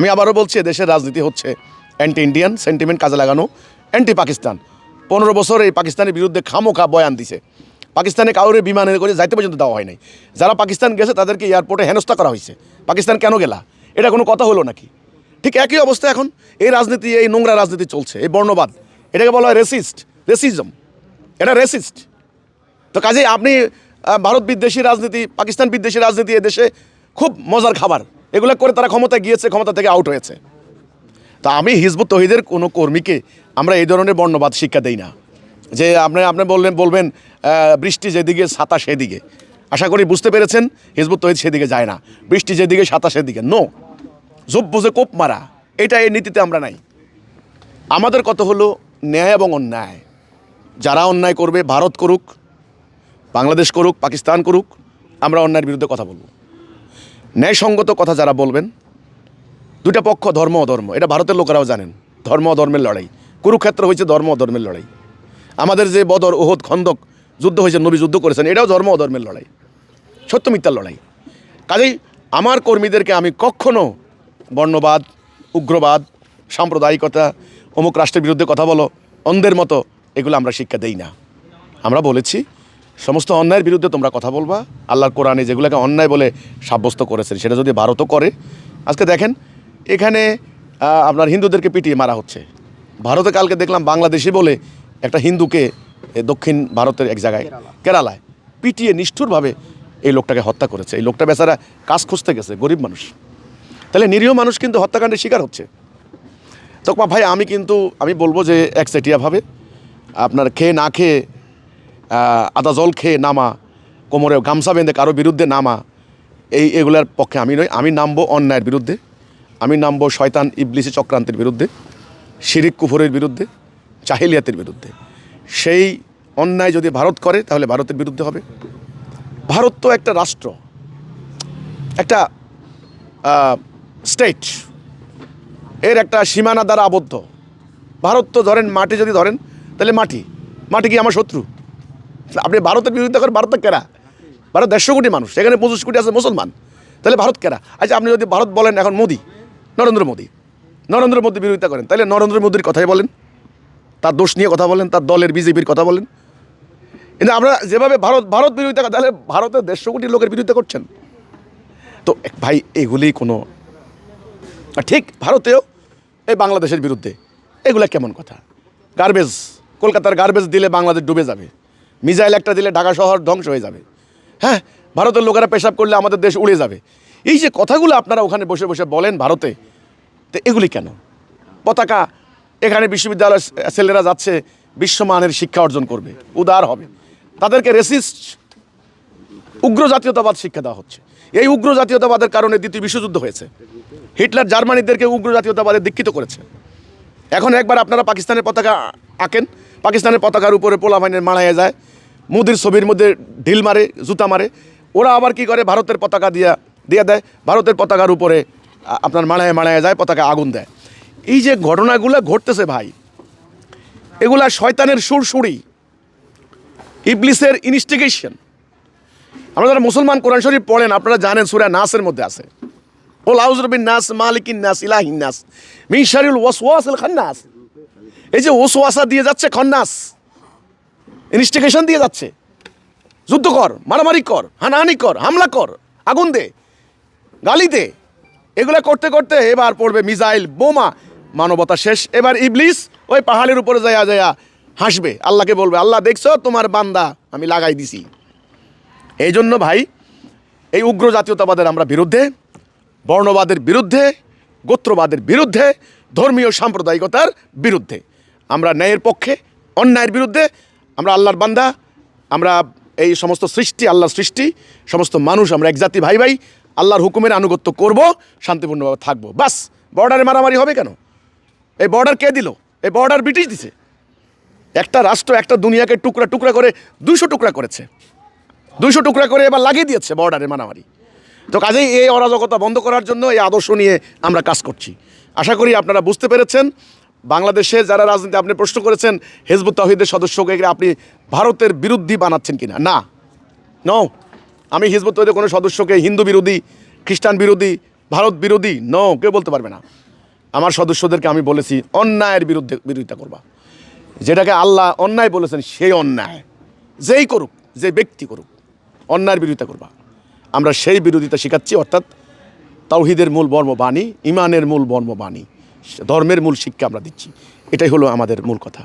আমি আবারও বলছি দেশের রাজনীতি হচ্ছে অ্যান্টি ইন্ডিয়ান সেন্টিমেন্ট কাজে লাগানো অ্যান্টি পাকিস্তান পনেরো বছর এই পাকিস্তানের বিরুদ্ধে খামোখা বয়ান দিছে। পাকিস্তানে কাউরে বিমানে করে যাইতে পর্যন্ত দেওয়া হয় নাই। যারা পাকিস্তান গেছে, তাদেরকে এয়ারপোর্টে হেনস্থা করা হয়েছে। পাকিস্তান কেন গেলা? এটা কোনো কথা হলো নাকি? ঠিক একই অবস্থা এখন। এই রাজনীতি, এই নোংরা রাজনীতি চলছে, এই বর্ণবাদ। এটাকে বলা হয় রেসিস্ট রেসিজম এটা রেসিস্ট তো কাজেই আপনি ভারত বিদ্বেষী রাজনীতি, পাকিস্তান বিদ্বেষী রাজনীতি এদেশে খুব মজার খাবার। এগুলো করে তারা ক্ষমতায় গিয়েছে, ক্ষমতা থেকে আউট হয়েছে। তা আমি হিজবুত তহিদের কোনো কর্মীকে আমরা এই ধরনের বর্ণবাদ শিক্ষা দেই না। যে আপনি আপনি বললেন, বলবেন বৃষ্টি যেদিকে, ছাতা সেদিকে। আশা করি বুঝতে পেরেছেন, হিজবুত তহিদ সেদিকে যায় না। বৃষ্টি যেদিকে, ছাতা সেদিকে। নো জব বুঝে কোপ মারা, এটা এই নীতিতে আমরা নাই। আমাদের কত হলো? ন্যায় এবং অন্যায়। যারা অন্যায় করবে, ভারত করুক, বাংলাদেশ করুক, পাকিস্তান করুক, আমরা অন্যায়ের বিরুদ্ধে কথা বলব। ন্যায়সঙ্গত কথা যারা বলবেন দুটা পক্ষ ধর্ম অধর্ম এটা ভারতের লোকেরাও জানেন, ধর্ম অধর্মের লড়াই। কুরুক্ষেত্র হয়েছে ধর্ম অধর্মের লড়াই। আমাদের যে বদর ওহদ খন্দক যুদ্ধ হয়েছে, নবী যুদ্ধ করেছেন, এটাও ধর্ম অধর্মের লড়াই, সত্য মিথ্যার লড়াই। কাজেই আমার কর্মীদেরকে আমি কখনো বর্ণবাদ, উগ্রবাদ, সাম্প্রদায়িকতা, অমুক রাষ্ট্রের বিরুদ্ধে কথা বলো, অন্ধের মতো এগুলো আমরা শিক্ষা দেই না। আমরা বলেছি সমস্ত অন্যায়ের বিরুদ্ধে তোমরা কথা বলবা। আল্লাহর কোরআনে যেগুলোকে অন্যায় বলে সাব্যস্ত করেছেন সেটা যদি ভারতও করে। আজকে দেখেন এখানে আপনার হিন্দুদেরকে পিটিয়ে মারা হচ্ছে। ভারতে কালকে দেখলাম বাংলাদেশি বলে একটা হিন্দুকে দক্ষিণ ভারতের এক জায়গায় কেরালায় পিটিয়ে নিষ্ঠুরভাবে এই লোকটাকে হত্যা করেছে। এই লোকটা বেচারা কাজ খুঁজতে গেছে গরিব মানুষ। তাহলে নিরীহ মানুষ কিন্তু হত্যাকাণ্ডের শিকার হচ্ছে। তকমা ভাই আমি কিন্তু আমি বলব যে একচেটিয়াভাবে আপনার খেয়ে না খেয়ে আদা জল খেয়ে নামা, কোমরে গামছা বেঁধে কারও বিরুদ্ধে নামা, এই এগুলার পক্ষে আমি নই। আমি নামবো অন্যায়ের বিরুদ্ধে। আমি নামবো শয়তান, ইবলিসি চক্রান্তের বিরুদ্ধে, শিরিক কুফরের বিরুদ্ধে চাহিলিয়াতের বিরুদ্ধে। সেই অন্যায় যদি ভারত করে, তাহলে ভারতের বিরুদ্ধে হবে। ভারত তো একটা রাষ্ট্র, একটা স্টেট এর একটা সীমানা দ্বারা আবদ্ধ। ভারত তো ধরেন মাটি যদি ধরেন, তাহলে মাটি মাটি কি আমার শত্রু? আপনি ভারতের বিরুদ্ধে করেন, ভারত কেরা? ভারত দেড়শো কোটি মানুষ সেখানে পঁচিশ কোটি আছে মুসলমান। তাহলে ভারত কেরা? আচ্ছা আপনি যদি ভারত বলেন এখন মোদি, নরেন্দ্র মোদি নরেন্দ্র মোদি বিরোধিতা করেন, তাহলে নরেন্দ্র মোদির কথাই বলেন। তার দোষ নিয়ে কথা বলেন, তার দলের বিজেপির কথা বলেন। কিন্তু আমরা যেভাবে ভারত ভারত বিরোধিতা তাহলে ভারতের দেড়শো কোটি লোকের বিরোধিতা করছেন। তো ভাই এগুলি কোনো ঠিক ভারতেও এই বাংলাদেশের বিরুদ্ধে। এগুলা কেমন কথা? গার্বেজ কলকাতার গার্বেজ দিলে বাংলাদেশ ডুবে যাবে। মিসাইল একটা দিলে ঢাকা শহর ধ্বংস হয়ে যাবে। হ্যাঁ ভারতের লোকেরা পেশাব করলে আমাদের দেশ উড়ে যাবে। এই যে কথাগুলো আপনারা ওখানে বসে বসে বলেন ভারতে, তো এগুলি কেন? পতাকা এখানে বিশ্ববিদ্যালয়ের ছেলেরা যাচ্ছে, বিশ্বমানের শিক্ষা অর্জন করবে, উদার হবে। তাদেরকে রেসিস্ট উগ্র জাতীয়তাবাদ শিক্ষা দেওয়া হচ্ছে। এই উগ্র জাতীয়তাবাদের কারণে দ্বিতীয় বিশ্বযুদ্ধ হয়েছে। হিটলার জার্মানিদেরকে উগ্র জাতীয়তাবাদে দীক্ষিত করেছে। এখন একবার আপনারা পাকিস্তানের পতাকা আঁকেন। পাকিস্তানের পতাকার উপরে পোলা বাহিনীর মারাইয়া যায়। মোদির ছবির মধ্যে ঢিল মারে, জুতা মারে। ওরা আবার কি করে? ভারতের পতাকা দিয়া দিয়ে দেয়। ভারতের পতাকার উপরে আপনার মাড়ায় মাড়ায় যায় পতাকা আগুন দেয়। এই যে ঘটনাগুলো ঘটতেছে ভাই, এগুলা শয়তানের সুরসুরি ইবলিসের ইনস্টিগেশন। আমরা যারা মুসলমান কোরআন শরীফ পড়েন, আপনারা জানেন সুরা নাসের মধ্যে আছে। এই যে দিয়ে যাচ্ছে খন্নাস, ইনস্টিগেশন দিয়ে যাচ্ছে। যুদ্ধ কর, মারামারি কর, হানাহানি কর, হামলা কর, আগুন দে, গালি দে। এগুলা করতে করতে এবার পড়বে মিসাইল বোমা। মানবতা শেষ। এবার ইবলিস ওই পাহাড়ের উপরে যায়া যায়া হাসবে। আল্লাহকে বলবে, আল্লাহ, দেখছ? তোমার বান্দা আমি লাগাই দিছি। এই জন্য ভাই, এই উগ্র জাতীয়তাবাদের আমরা বিরুদ্ধে বর্ণবাদের বিরুদ্ধে, গোত্রবাদের বিরুদ্ধে, ধর্মীয় সাম্প্রদায়িকতার বিরুদ্ধে। আমরা ন্যায়ের পক্ষে, অন্যায়ের বিরুদ্ধে, আমরা আল্লাহর বান্দা, আমরা এই সমস্ত সৃষ্টি, আল্লাহর সৃষ্টি, সমস্ত মানুষ, আমরা এক জাতি ভাই ভাই, আল্লাহর হুকুমের আনুগত্য করব, শান্তিপূর্ণভাবে থাকব। বাস, বর্ডারে মারামারি হবে কেন? এই বর্ডার কে দিল? এই বর্ডার ব্রিটিশ দিছে। একটা রাষ্ট্র, একটা দুনিয়াকে টুকরা টুকরা করে দুশো টুকরা করেছে। দুইশো টুকরা করে এবার লাগিয়ে দিয়েছে বর্ডারে মারামারি। তো কাজেই এই অরাজকতা বন্ধ করার জন্য এই আদর্শ নিয়ে আমরা কাজ করছি। আশা করি আপনারা বুঝতে পেরেছেন। বাংলাদেশে যারা রাজনীতি আপনি প্রশ্ন করেছেন, হেজবুত তহিদের সদস্যকে আপনি ভারতের বিরুদ্ধে বানাচ্ছেন কিনা? না। না নো আমি হিজবুত তহিদের কোনো সদস্যকে হিন্দু বিরোধী, খ্রিস্টান বিরোধী, ভারত বিরোধী ন কেউ বলতে পারবে না। আমার সদস্যদেরকে আমি বলেছি, অন্যায়ের বিরুদ্ধে বিরোধিতা করবা। যেটাকে আল্লাহ অন্যায় বলেছেন, সেই অন্যায়। যেই করুক, যে ব্যক্তি করুক, অন্যায়ের বিরোধিতা করবা। আমরা সেই বিরোধিতা শেখাচ্ছি, অর্থাৎ তাওহিদের মূল বর্মবাণী ইমানের মূল বর্মবাণী, ধর্মের মূল শিক্ষা আমরা দিচ্ছি। এটাই হলো আমাদের মূল কথা।